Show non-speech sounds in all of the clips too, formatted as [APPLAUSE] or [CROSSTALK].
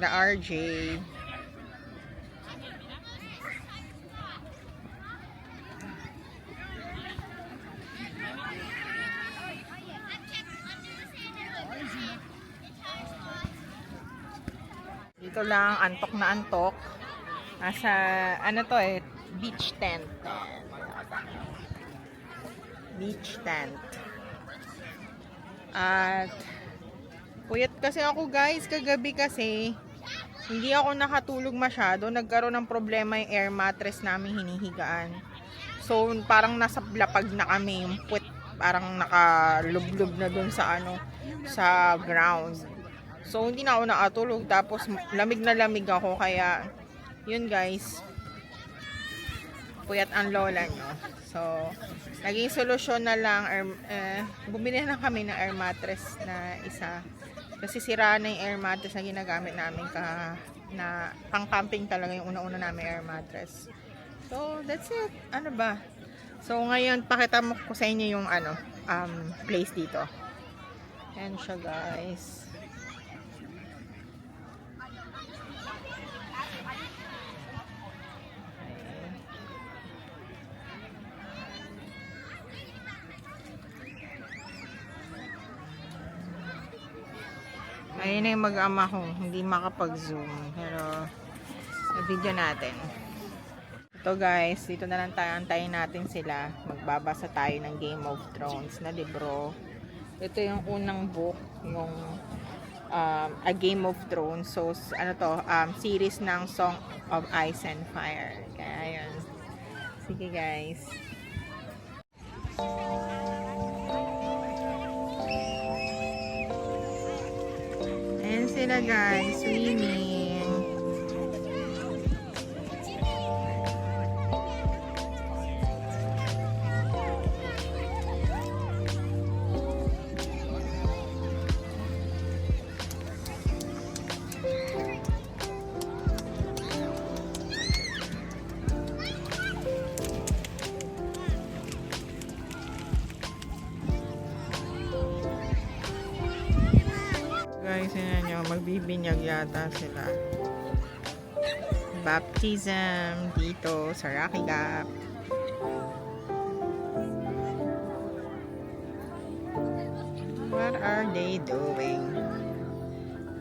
na guys. Swimming sila RJ. Dito lang, antok na antok. Nasa, ano to eh, beach tent. Beach tent. At, puyat kasi ako guys, kagabi kasi, hindi ako nakatulog masyado. Nagkaroon ng problema yung air mattress namin hinihigaan. So, parang nasa lapag na kami. Yung puwet, parang nakalublob na dun sa ano, sa ground. So, hindi na ako nakatulog. Tapos, lamig na lamig ako. Kaya, yun guys. Puyat ang lola nyo. So, naging solusyon na lang. Air, eh, bumili na kami ng air mattress na isa. Kasi sira na yung air mattress na ginagamit namin ka na pang camping talaga yung una-una namin air mattress. So, that's it. Ano ba? So, ngayon, pakita mo ko sa inyo yung ano, um, place dito. Ayan siya, guys. Ayun na yung mag-ama ko. Hindi makapag-zoom. Pero, video natin. Ito guys, dito na lang tayo. Antayin natin sila. Magbabasa tayo ng Game of Thrones na libro. Ito yung unang book. Yung um, A Game of Thrones. So, ano to? Um, series ng Song of Ice and Fire. Kaya, ayun. Sige guys. Ayan sila guys, swimming. Magbibinyag yata sila. Baptism dito sa Rocky Gap. What are they doing?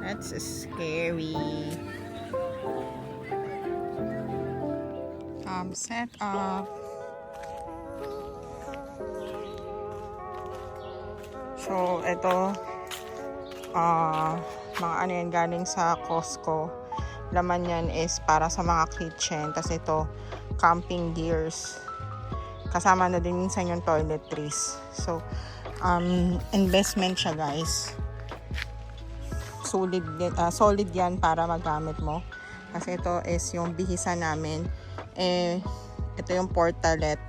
That's scary. Um, set up. So, ito, ah mga ano yan galing sa Costco. Laman yan is para sa mga kitchen. Tapos ito, camping gears. Kasama na din minsan yung toiletries. So, um, investment siya guys. Solid, ah, solid yan para magamit mo. Kasi ito is yung bihisa namin. Eh, ito yung portalet.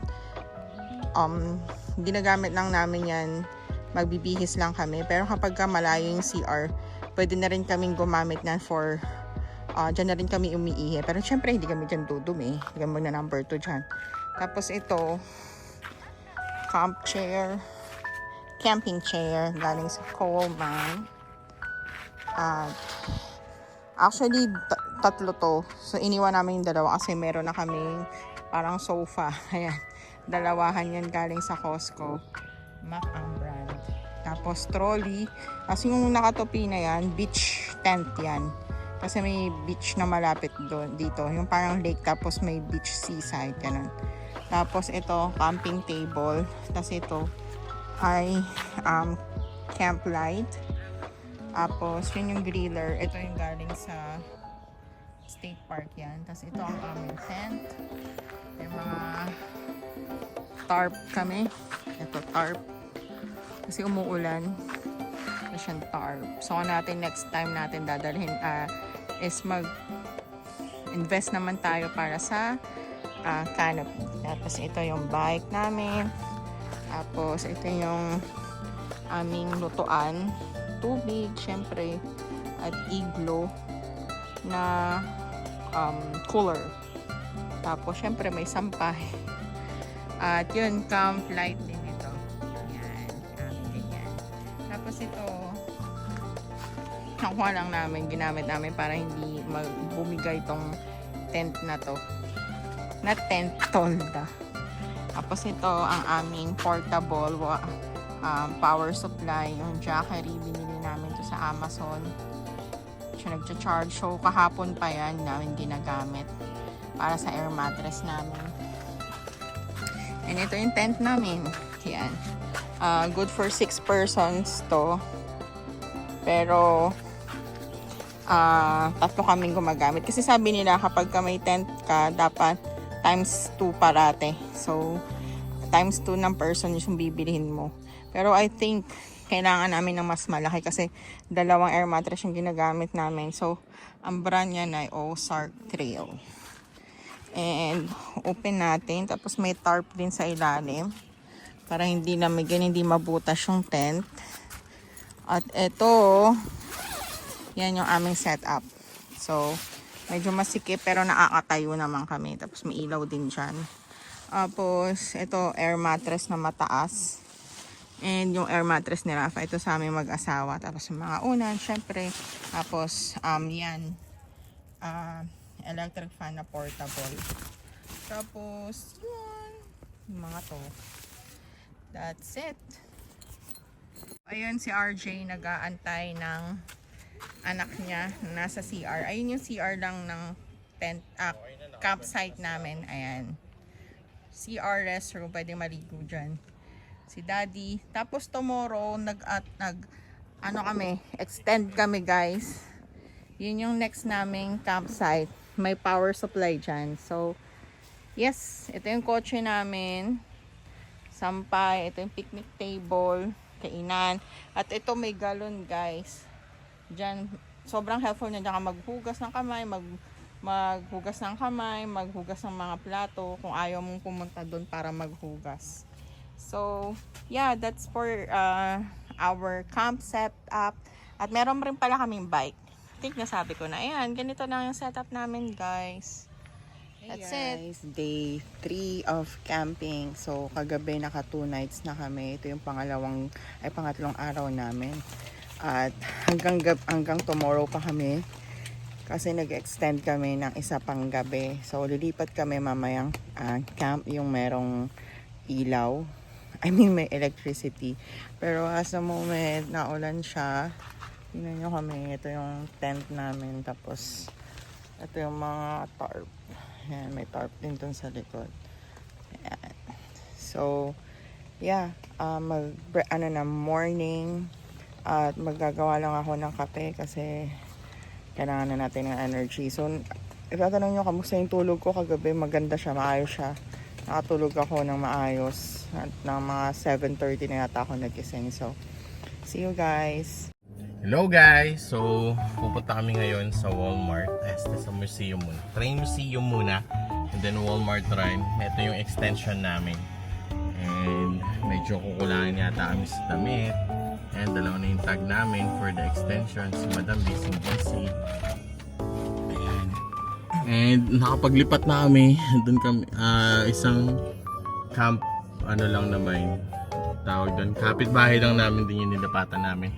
Um, ginagamit lang namin yan magbibihis lang kami. Pero kapag ka malayo yung CR, pwede na rin kaming gumamit na for, uh, dyan na rin kami umiihi. Pero syempre, hindi kami dyan dudumi. Hindi kami na number 2 dyan. Tapos ito, camp chair, camping chair, galing sa Coleman. At, actually, ta- tatlo to. So, iniwan namin yung dalawa kasi meron na kaming parang sofa. [LAUGHS] Ayan. Dalawahan yan galing sa Costco. Mac. Tapos trolley. Kasi yung nakatopi na yan, beach tent yan. Kasi may beach na malapit doon dito. Yung parang lake tapos may beach seaside. Ganun. Tapos ito, camping table. Tapos ito ay um, camp light. Tapos yun yung griller. Ito yung galing sa state park yan. Tapos ito ang aming tent. May mga tarp kami. Ito tarp. Kasi umuulan. Ito siyang tarp. So, natin next time natin dadalhin ah, is mag invest naman tayo para sa ah, canopy. Tapos ito yung bike namin. Tapos ito yung aming lutuan. Tubig, syempre. At iglo na um, cooler. Tapos syempre may sampay. At yun, camp light nakuha lang namin, ginamit namin para hindi bumigay itong tent na to. Na tent, tolda. Tapos ito ang aming portable um, power supply. Yung Jackery, binili namin to sa Amazon. Siya nagcha-charge. So, kahapon pa yan namin ginagamit para sa air mattress namin. And ito yung tent namin. Yan. Ah, good for 6 persons to. Pero, ah tatlo kaming gumagamit. Kasi sabi nila kapag ka may tent ka, dapat times 2 parate. So, times 2 ng person yung bibilihin mo. Pero I think, kailangan namin ng mas malaki kasi dalawang air mattress yung ginagamit namin. So, ang brand niya na ay Ozark Trail. And, open natin. Tapos may tarp din sa ilalim. Para hindi lamigin, hindi mabutas yung tent. At ito, yan yung aming setup. So, medyo masikip pero nakakatayo naman kami. Tapos may ilaw din dyan. Tapos, ito air mattress na mataas. And yung air mattress ni Rafa, ito sa aming mag-asawa. Tapos yung mga unan, syempre. Tapos, um, yan. ah electric fan na portable. Tapos, yun. Yung mga to. That's it. Ayun si RJ nag-aantay ng anak niya na nasa CR. Ayun yung CR lang ng tent, ah, campsite namin. Ayan. CR restroom, pwede maligo dyan. Si daddy. Tapos tomorrow, nag, at, nag, ano kami, extend kami guys. Yun yung next naming campsite. May power supply dyan. So, yes, ito yung kotse namin. Sampay, ito yung picnic table, kainan. At ito may galon guys. Diyan, sobrang helpful niya. Diyan ka maghugas ng kamay, mag, maghugas ng kamay, maghugas ng mga plato kung ayaw mong pumunta doon para maghugas. So, yeah, that's for uh, our camp setup. At meron rin pala kaming bike. I think nasabi ko na, ayan, ganito lang yung setup namin guys. That's it. guys, day 3 of camping. So, kagabi naka 2 nights na kami. Ito yung pangalawang, ay pangatlong araw namin. At hanggang, hanggang tomorrow pa kami. Kasi nag-extend kami ng isa pang gabi. So, lilipat kami mamayang ah, camp yung merong ilaw. I mean, may electricity. Pero as the moment, naulan siya. Tingnan nyo kami. Ito yung tent namin. Tapos, ito yung mga tarp. Ayan, may tarp din dun sa likod. Ayan. So, yeah. Uh, mag, ano na, morning. At maggagawa lang ako ng kape kasi kailangan na natin ng energy. So, itatanong nyo, kamusta yung tulog ko kagabi? Maganda siya, maayos siya. Nakatulog ako ng maayos. At ng mga 7.30 na yata ako nagising. So, see you guys. Hello guys! So, pupunta kami ngayon sa Walmart. Este sa museum muna. Train museum muna. And then Walmart Run. Ito yung extension namin. And medyo kukulangin yata kami sa damit. And dalawa na yung tag namin for the extension. Si Madam busy busy. Ayan. And nakapaglipat na kami. [LAUGHS] Doon kami, ah, isang camp, ano lang naman tawag doon. Kapitbahay lang namin din yung nilapatan namin.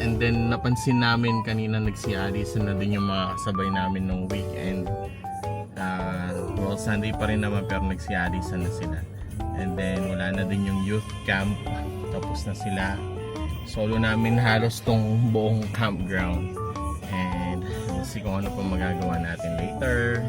And then napansin namin kanina nagsialisan na din yung mga kasabay namin nung weekend. Uh, well, Sunday pa rin naman pero nagsialisan na sila. And then wala na din yung youth camp. Tapos na sila. Solo namin halos tong buong campground. And we'll see kung ano pa magagawa natin later.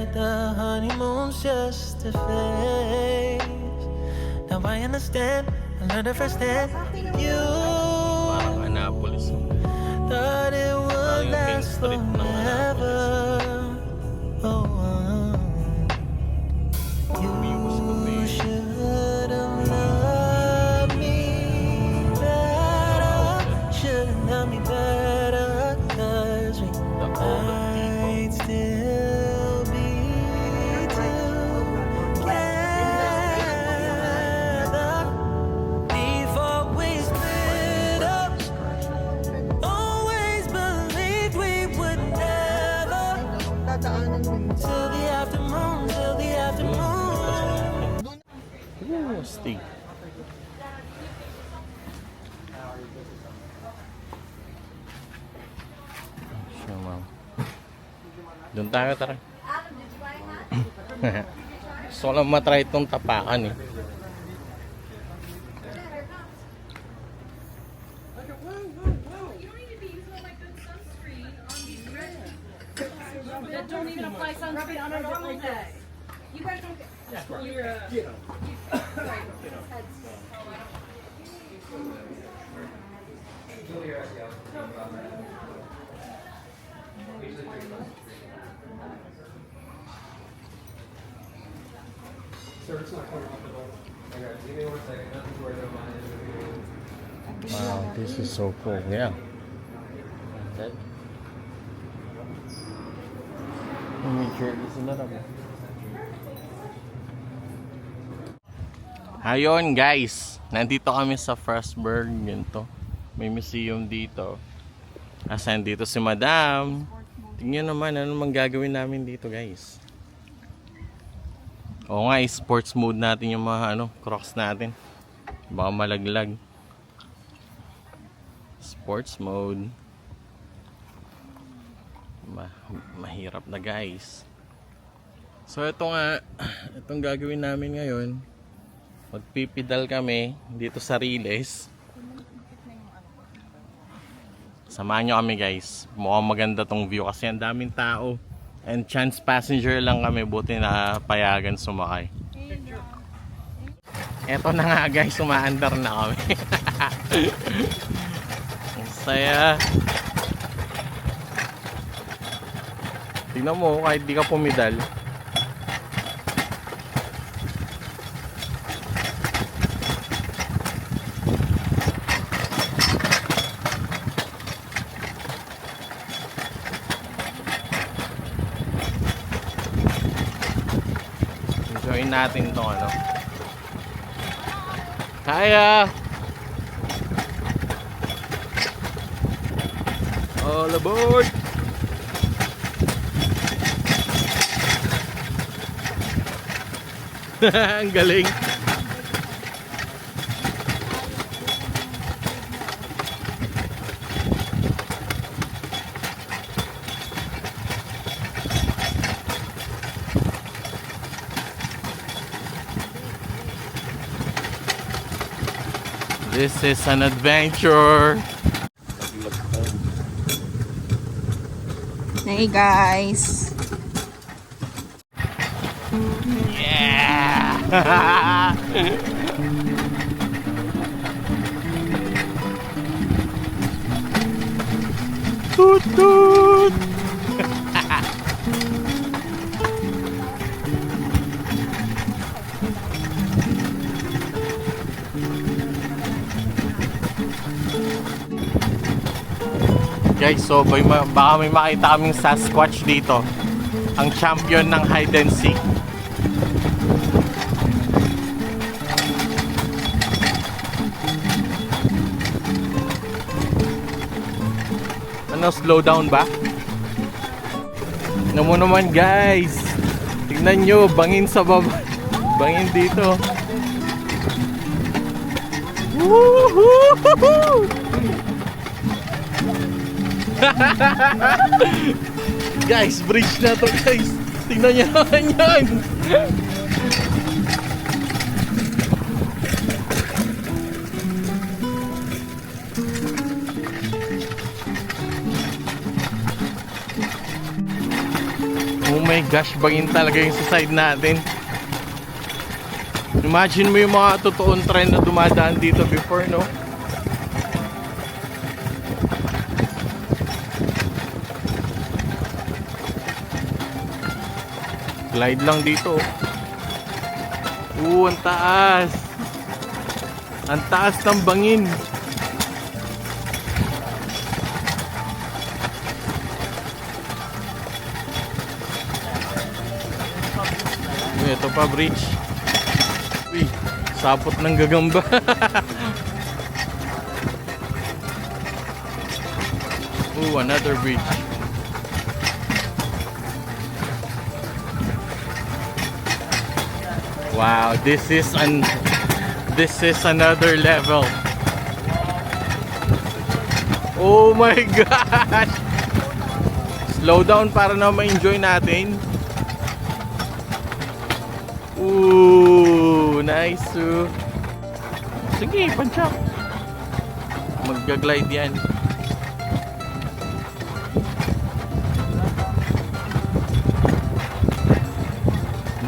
let the honeymoon's just a phase. Now I understand, I learned to firsthand. You thought it would last forever. Siya, ma'am. Doon tayo, tara. [LAUGHS] Gusto ko lang matry itong tapakan eh. that don't even apply sunscreen on a normal day. You guys don't get. You're, uh, Wow, this cool. Yeah. That. May cherries na lang. Ayun guys, nandito kami sa Frostburg, ganito. May museum dito. Asan dito si Madam? Tingnan naman ano mang gagawin namin dito guys. Oo nga, eh, sports mode natin yung mga ano, crocs natin. Baka malaglag. Sports mode. Ma- mahirap na guys. So ito nga, itong gagawin namin ngayon. Magpipidal kami dito sa Riles. Samahan nyo kami guys. Mukhang maganda tong view kasi ang daming tao. And chance passenger lang kami, buti na payagan sumakay. Eto na nga guys, umaandar na kami. [LAUGHS] Saya. Tingnan mo, kahit di ka pumidal. Enjoy natin to ano. Kaya! All aboard! [LAUGHS] Ang galing! This is an adventure! Hey guys! Yeah! [LAUGHS] toot! Guys, so may, ma- baka may makita kaming Sasquatch dito. Ang champion ng hide and seek. Ano, slow down ba? Tignan mo naman guys. Tignan nyo, bangin sa baba. [LAUGHS] Bangin dito. Woohoo! [LAUGHS] guys, bridge na to guys. Tingnan nyo naman yan. Oh my gosh, bangin talaga yung sa side natin. Imagine mo yung mga totoong trend na dumadaan dito before, no? Glide lang dito. Oo, ang taas. Ang taas ng bangin. Ito pa bridge. Uy, sapot ng gagamba. [LAUGHS] Ooh, another bridge. Wow, this is an this is another level. Oh my [LAUGHS] gosh! Slow down para na ma-enjoy natin. Ooh, nice. oh. Sige, panchak. Magga-glide yan.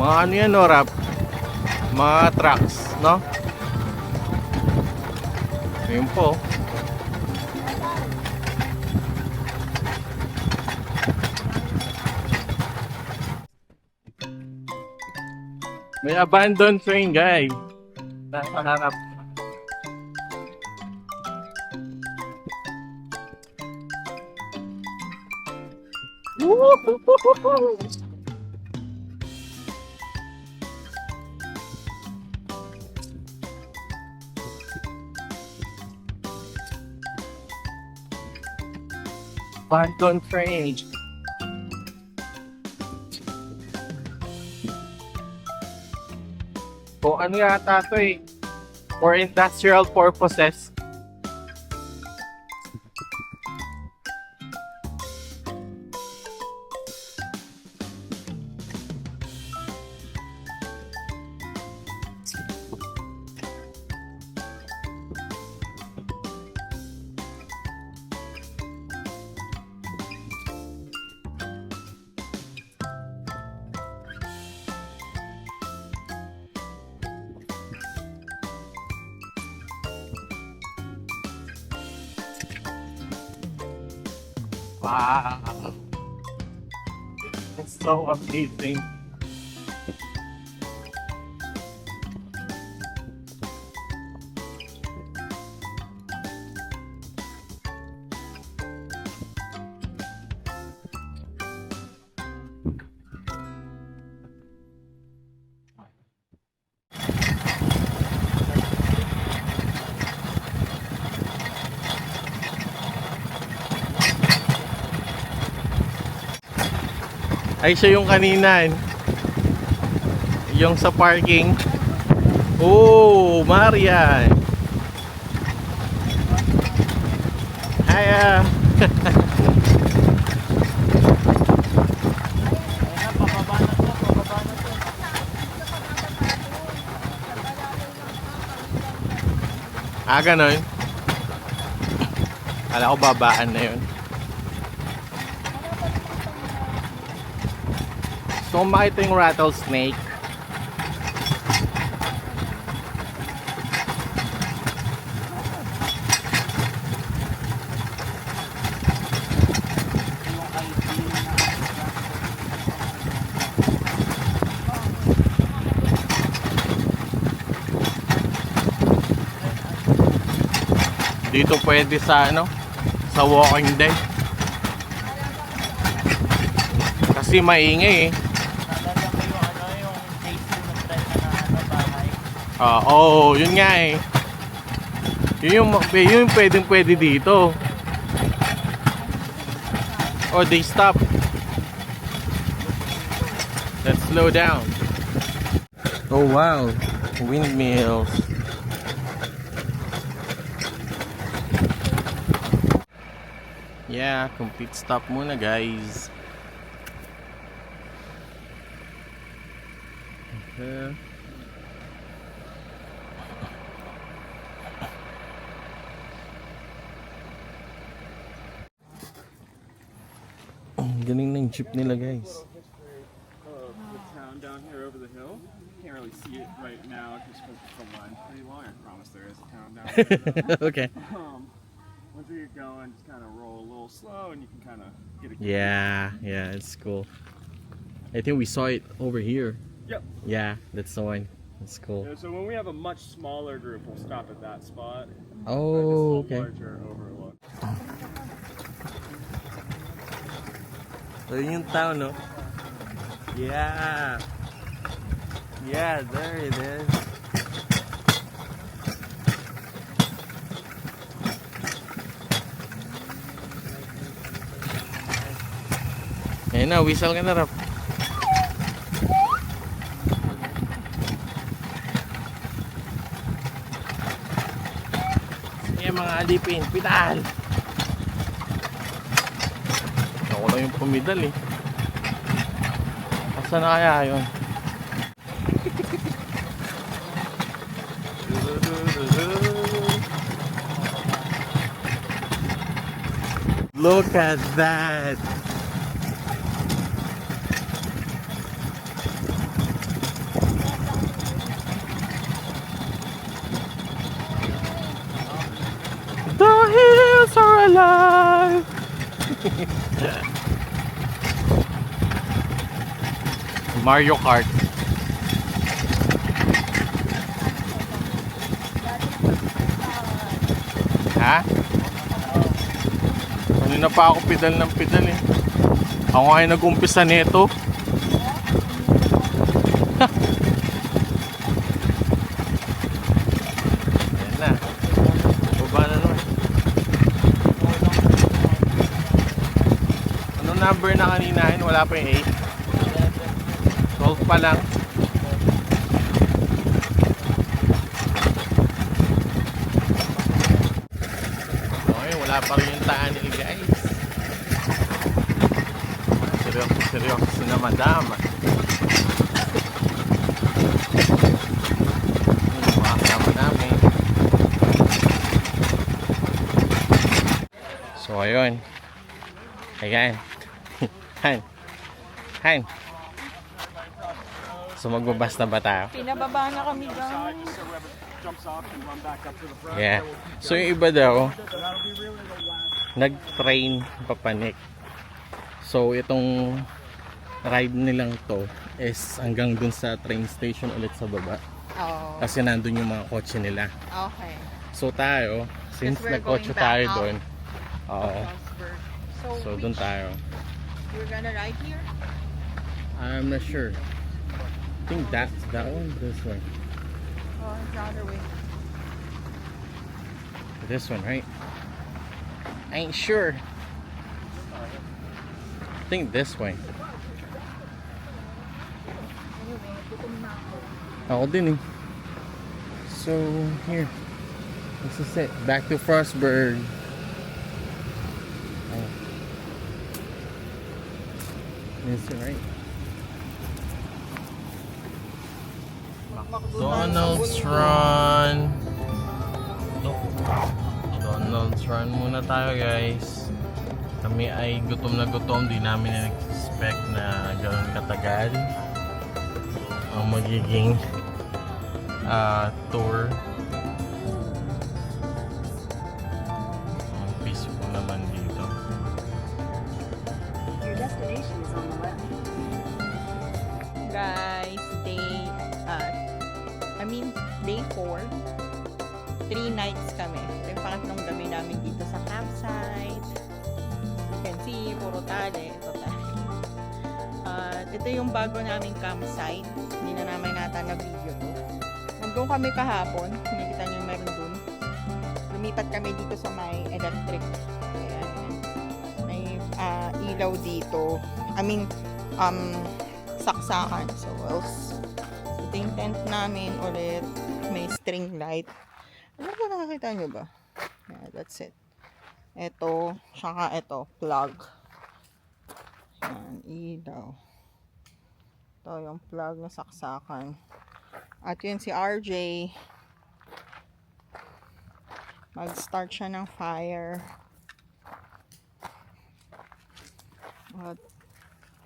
Mga ano yan, no, Rap? Mga trucks, no? Ayun po. May abandoned train, guys. Nasa harap. Woo! Abandoned train. O ano yata to eh. For industrial purposes. Wow. It's so amazing. Ay, siya yung kanina. eh. Yung sa parking. Oh, Marian. Hi, ah. ah, ganun. Kala ko babaan na yun. So, makita yung rattlesnake, dito pwede sa ano, sa walking dead. Kasi maingay eh. Ah, oo, yun nga eh. Yun yung, yun yung pwedeng pwede dito. Oh, they stop. Let's slow down. Oh wow, windmills. Yeah, complete stop muna guys. Okay. Ng nila guys. the town down here over the hill. Can't really see it right now just because the line's pretty long. I promise there is a town down there. [LAUGHS] okay. um, once we get going, just kind of roll a little slow and you can kind of get a Yeah, yeah, it's cool. I think we saw it over here. Yep. Yeah, that's the one. That's cool. Yeah, so when we have a much smaller group, we'll stop at that spot. Oh, okay. larger overlook. So yun yung town, no? Yeah. Yeah, there it is. Ayun na, whistle ka na, Rap. Sige mga alipin, pital! Lang yung pumidal eh. Asa na kaya yun? Look at that! The hills are alive! [LAUGHS] Mario Kart. Ha? Kanina pa ako pedal ng pedal eh. Ako yung nag-umpisa nito. [LAUGHS] Na. Na. Ano number na kaninahin? Wala pa yung 8. 12 pa lang. Okay, wala pa rin yung tunnel guys. Seryoso, seryoso na madam. So ayun. Ayan. [LAUGHS] Han. Han. So magbabas na ba tayo? Pinababa na kami front. Yeah. So yung iba daw, nag-train papanik. So itong ride nilang to is hanggang dun sa train station ulit sa baba. Oh, Kasi nandun yung mga kotse nila. okay. So tayo, since we're nagkotse tayo doon, oo. So, So dun which- tayo. You're gonna ride here? I'm not sure. I think that's that one, this one. Oh, the other way. This one, right? I ain't sure. I think this way. Ako din eh. So, here. This is it. Back to Frostburg. Oh. Is right. Donald's Run. Donald's Run muna tayo guys. Kami ay gutom na gutom. Di namin na-expect na gano'n katagal ang magiging ah, tour. Ang peaceful naman dito. Your destination is on the left. Guys, uh, I mean, day 4. Three nights kami. Ito yung pangatlong gabi namin dito sa campsite. You can see, puro tali. Ito tali. At ito yung bago naming campsite. Hindi na namin nata na video to. Nandun kami kahapon. Nakikita niyo meron dun. Lumipat kami dito sa may electric. Ayan. May ah, ilaw dito. I mean, um, saksakan. So, else, yung tent namin ulit. May string light. Ano ba nakakita nyo ba? Yeah, that's it. Ito, saka ito, plug. Yan, ilaw. Ito yung plug na saksakan. At yun si RJ. Mag-start siya ng fire. At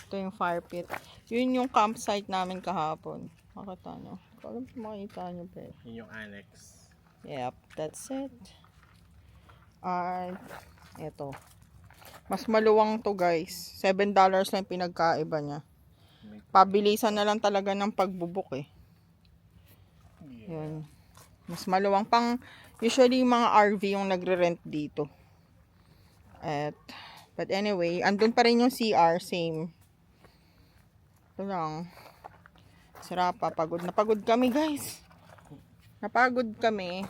ito yung fire pit. Yun yung campsite namin kahapon. Makita nyo. Kung makita nyo pa eh. Yun yung annex. Yep, that's it. At, eto. Mas maluwang to guys. $7 lang pinagkaiba niya. pabilisan na lang talaga ng pagbubuk eh. Yun. Mas maluwang pang usually mga RV yung nagre-rent dito. At but anyway, andun pa rin yung CR same. Ito lang. Sarap pa pagod na pagod kami, guys. Napagod kami.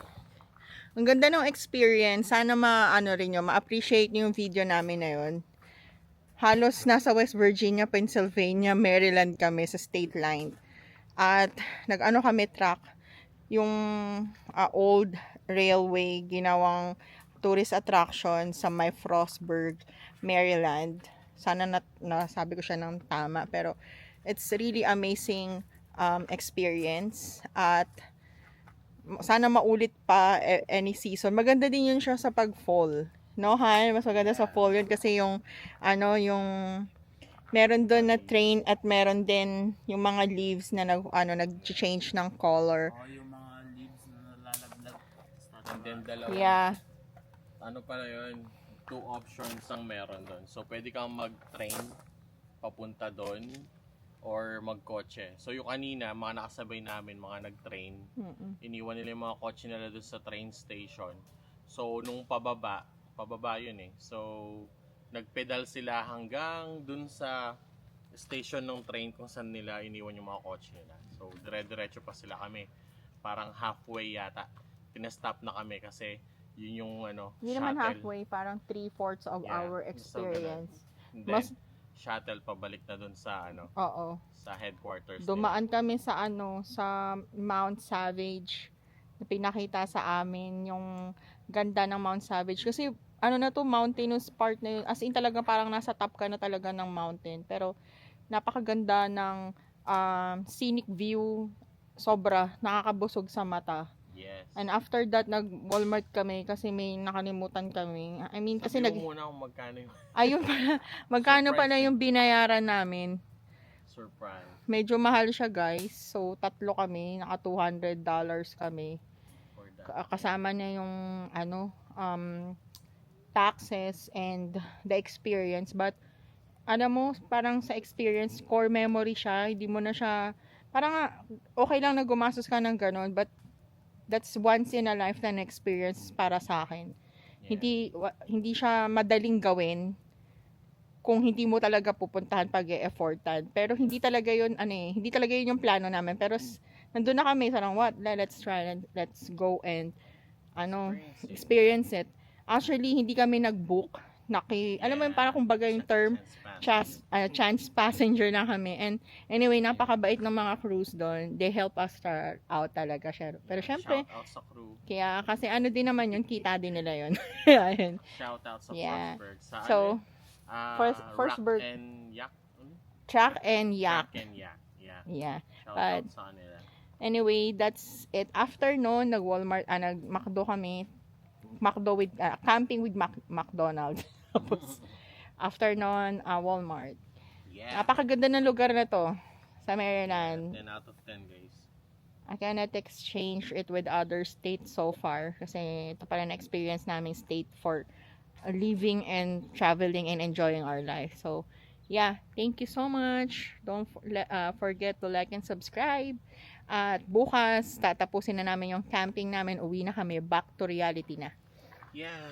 Ang ganda ng experience. Sana ma-ano rin nyo, ma-appreciate nyo yung video namin na yun. Halos nasa West Virginia, Pennsylvania, Maryland kami sa state line. At nag-ano kami truck, yung ah, old railway ginawang tourist attraction sa may Frostburg, Maryland. Sana na, nasabi ko siya ng tama pero it's really amazing um, experience at sana maulit pa a- any season. Maganda din yun siya sa pag-fall. No, Han? Mas maganda sa fall yun kasi yung ano, yung meron doon na train at meron din yung mga leaves na nag ano nag-change ng color. And then dalawa. Yeah. Ano pala yun? Two options ang meron doon. So pwede kang mag-train papunta doon or magkotse. So yung kanina, mga nakasabay namin, mga nag-train, Mm-mm. iniwan nila yung mga kotse nila doon sa train station. So nung pababa, pababa yun eh. So nagpedal sila hanggang dun sa station ng train kung saan nila iniwan yung mga kotse nila. So dire-diretso pa sila kami. Parang halfway yata. Pinastop na kami kasi yun yung ano, Hindi naman shuttle. halfway, parang three-fourths of Yeah, our so experience. And then, Mas- shuttle pabalik na dun sa ano, Oo. sa headquarters. nila. Dumaan kami sa ano, sa Mount Savage. Na pinakita sa amin yung ganda ng Mount Savage. Kasi ano na to, mountainous part na yun. As in talaga parang nasa top ka na talaga ng mountain. Pero napakaganda ng um, scenic view. Sobra, nakakabusog sa mata. Yes. And after that, nag-Walmart kami kasi may nakalimutan kami. I mean, kasi Sabi nag... muna kung magkano yung [LAUGHS] Ayun pala, magkano Surprise pala yung binayaran namin. surprise. Medyo mahal siya guys. So, tatlo kami. Naka $200 kami. Kasama niya yung ano, um, taxes and the experience. But, alam mo, parang sa experience, core memory siya. Hindi mo na siya, parang okay lang na gumastos ka ng ganun. But, that's once in a lifetime experience para sa akin. Yeah. Hindi hindi siya madaling gawin kung hindi mo talaga pupuntahan pag e-effortan. Pero hindi talaga 'yun ano eh, hindi talaga 'yun yung plano namin. Pero nandun na kami sa what, le- let's try and let's go and ano, experience it. Actually, hindi kami nag-book. Naki, alam mo yung parang kumbaga yung term, chance, uh, chance passenger na kami. And anyway, napakabait ng mga crews doon. They help us start out talaga siya. Pero syempre, Shout out sa crew. kaya kasi ano din naman yun, kita din nila yun. [LAUGHS] Ayun. Shout out sa Yeah. Forsberg. Sa So, ano, ah, First- Rock Forsberg. and Yak. Ano? Track and yak. Rock and Yak. Yeah. Yeah. Shout But- out sa kanila. Anyway, that's it. After noon, nag-Walmart, ah, nag-McDo kami. McDo with, ah, camping with Mac- McDonald's. [LAUGHS] Tapos, after noon, ah, Walmart. Yeah. Napakaganda ng lugar na to. Sa Maryland. 10 out of 10 guys. I cannot exchange it with other states so far kasi ito pala na experience namin state for uh, living and traveling and enjoying our life. So, yeah, thank you so much. Don't uh, forget to like and subscribe. At bukas, tatapusin na namin yung camping namin. Uwi na kami. Back to reality na. Yeah.